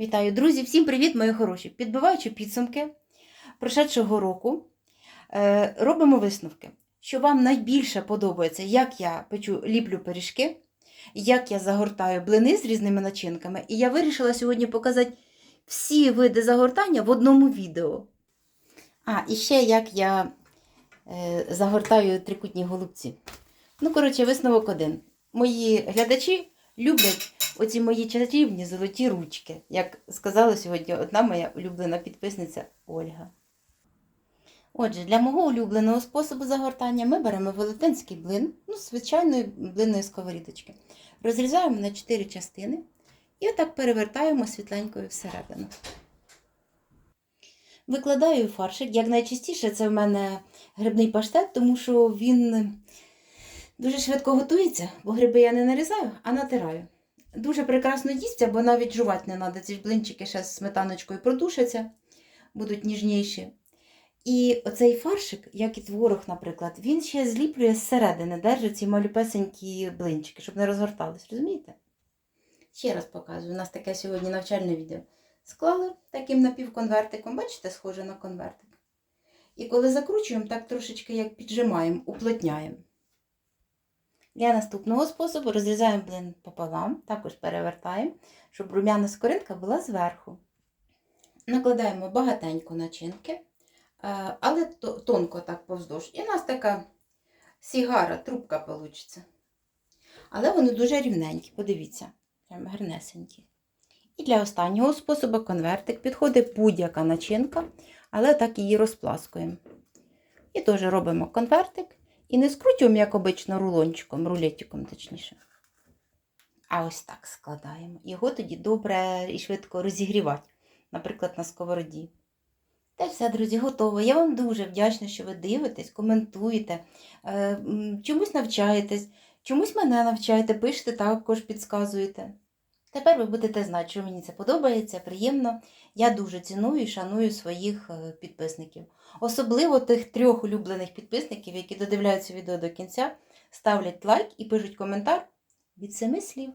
Вітаю, друзі! Всім привіт, мої хороші! Підбиваючи підсумки прошедшого року, е, робимо висновки, що вам найбільше подобається, як я печу ліплю пиріжки, як я загортаю блини з різними начинками. І я вирішила сьогодні показати всі види загортання в одному відео. А, і ще як я е, загортаю трикутні голубці. Ну, коротше, висновок один. Мої глядачі люблять оці мої чарівні золоті ручки, як сказала сьогодні одна моя улюблена підписниця Ольга. Отже, для мого улюбленого способу загортання ми беремо велетенський блин, ну, звичайної блинної сковорідочки. Розрізаємо на 4 частини і отак перевертаємо світленькою всередину. Викладаю фаршик. Як найчастіше це в мене грибний паштет, тому що він дуже швидко готується, бо гриби я не нарізаю, а натираю. Дуже прекрасно їсться, бо навіть жувати не треба. Ці ж блинчики ще з сметаночкою продушаться, будуть ніжніші. І оцей фаршик, як і творог, наприклад, він ще зліплює зсередини, держить ці малюпесенькі блинчики, щоб не розгортались, розумієте? Ще раз показую, у нас таке сьогодні навчальне відео. Склали таким напівконвертиком, бачите, схоже на конвертик. І коли закручуємо, так трошечки як піджимаємо, уплотняємо. Для наступного способу розрізаємо блин пополам, також перевертаємо, щоб рум'яна скоринка була зверху. Накладаємо багатенько начинки, е, але тонко так повздовж. І у нас така сігара, трубка вийде. Але вони дуже рівненькі, подивіться, прям гарнесенькі. І для останнього способу конвертик підходить будь-яка начинка, але так її розпласкуємо. І теж робимо конвертик. І не скручуємо, як обично, рулончиком, рулетиком, точніше. А ось так складаємо. Його тоді добре і швидко розігрівати, наприклад, на сковороді. Та все, друзі, готово. Я вам дуже вдячна, що ви дивитесь, коментуєте, е, чомусь навчаєтесь, чомусь мене навчаєте, пишете, також підказуєте. Тепер ви будете знати, що мені це подобається, приємно. Я дуже ціную і шаную своїх підписників. Особливо тих трьох улюблених підписників, які додивляються відео до кінця, ставлять лайк і пишуть коментар від семи слів.